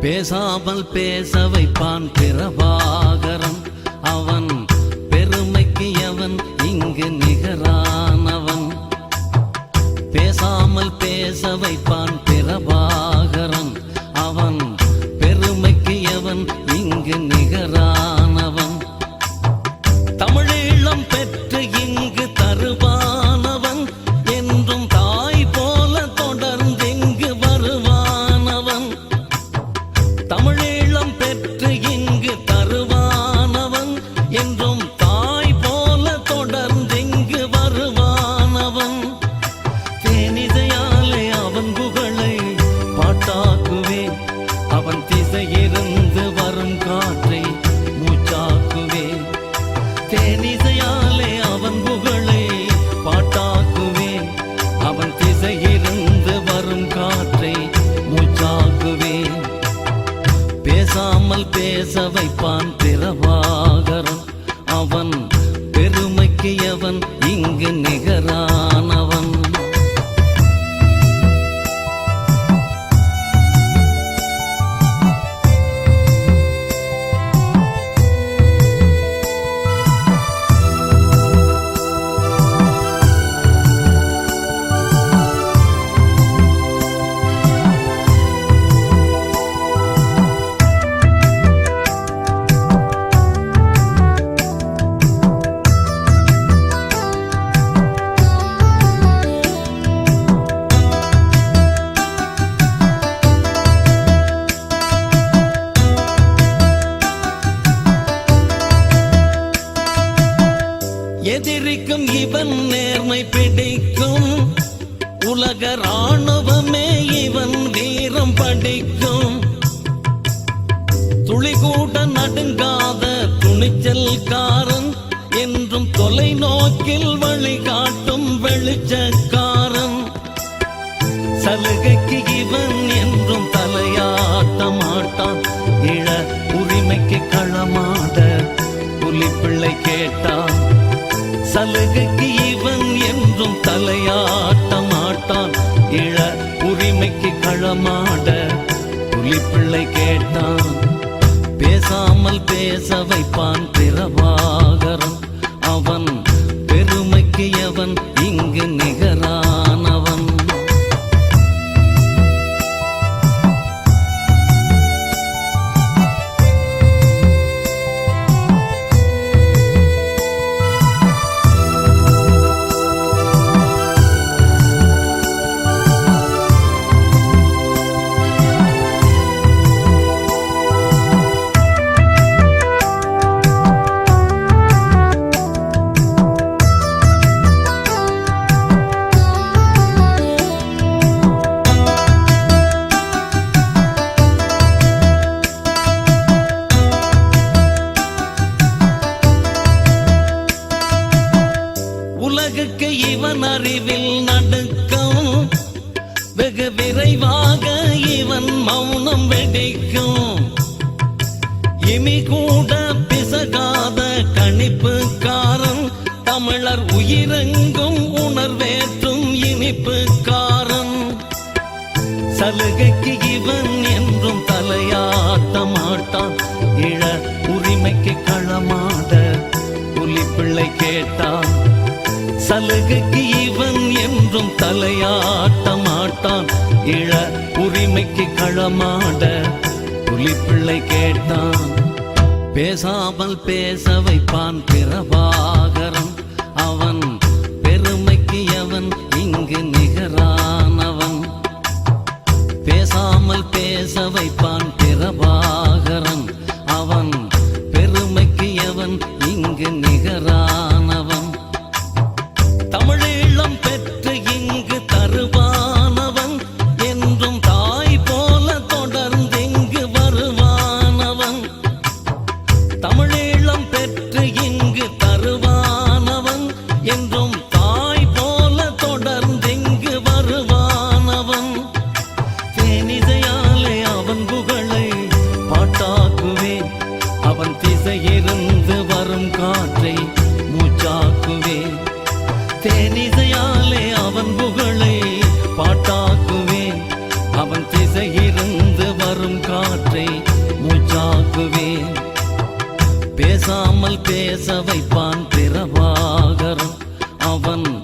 பேசாமல் பேச வைப்பான் பிரபாகரன். அவன் பெருமைக்கு எவன்? இங்கு நிகரானவன். பேசாமல் பேச வைப்பான் பிரபாகரன். அவன் பெருமைக்கு எவன்? இங்கு நிகரான் மூச்சாக்குவேன் பேசாமல் பேச வைப்பான் பிரபாகரன். அவன் பெருமைக்கு அவன் இங்கு நிகரான் இவன் நேர்மை பிடிக்கும். உலக ராணுவமே இவன் வீரம் படிக்கும். துளி கூட நடுங்காத துணிச்சல்காரன் என்றும் தொலைநோக்கில் வழிகாட்டும் வெளிச்சக்காரன். சலுகைக்கு இவன் என்றும் தலையாட்ட மாட்டான். இழ உரிமைக்கு களமாட புலிப்பிள்ளை கேட்டான். சலுகைக்கு இவன் என்றும் தலையாட்ட மாட்டான் இழ உரிமைக்கு களமாட புலிப்பிள்ளை கேட்டான். பேசாமல் பேச வைப்பான் பிரபாகரன் உலகுக்கு இவன் அறிவில் நடுக்கம். வெகு விரைவாக இவன் மௌனம் வெடிக்கும். இமி கூட பிசகாத கணிப்புக்காரன் தமிழர் உயிரெங்கும் உணர்வேற்றும் இனிப்புக்காரன். சலுகைக்கு இவன் என்றும் தலையாட்ட மாட்டான். இழ உரிமைக்கு களமாட புலி பிள்ளை கேட்டான். சலுகைக்கு இவன் என்றும் தலையாட்ட மாட்டான் இழ உரிமைக்கு களமாட புலிப்பிள்ளை கேட்டான். பேசாமல் பேச வைப்பான் பிரபாகரன். அவன் பெருமைக்கு அவன் இங்கு நிகரான் தமிழீழம் பெற்று இங்கு பேச வைப்பான் பிரபாகரன். அவன்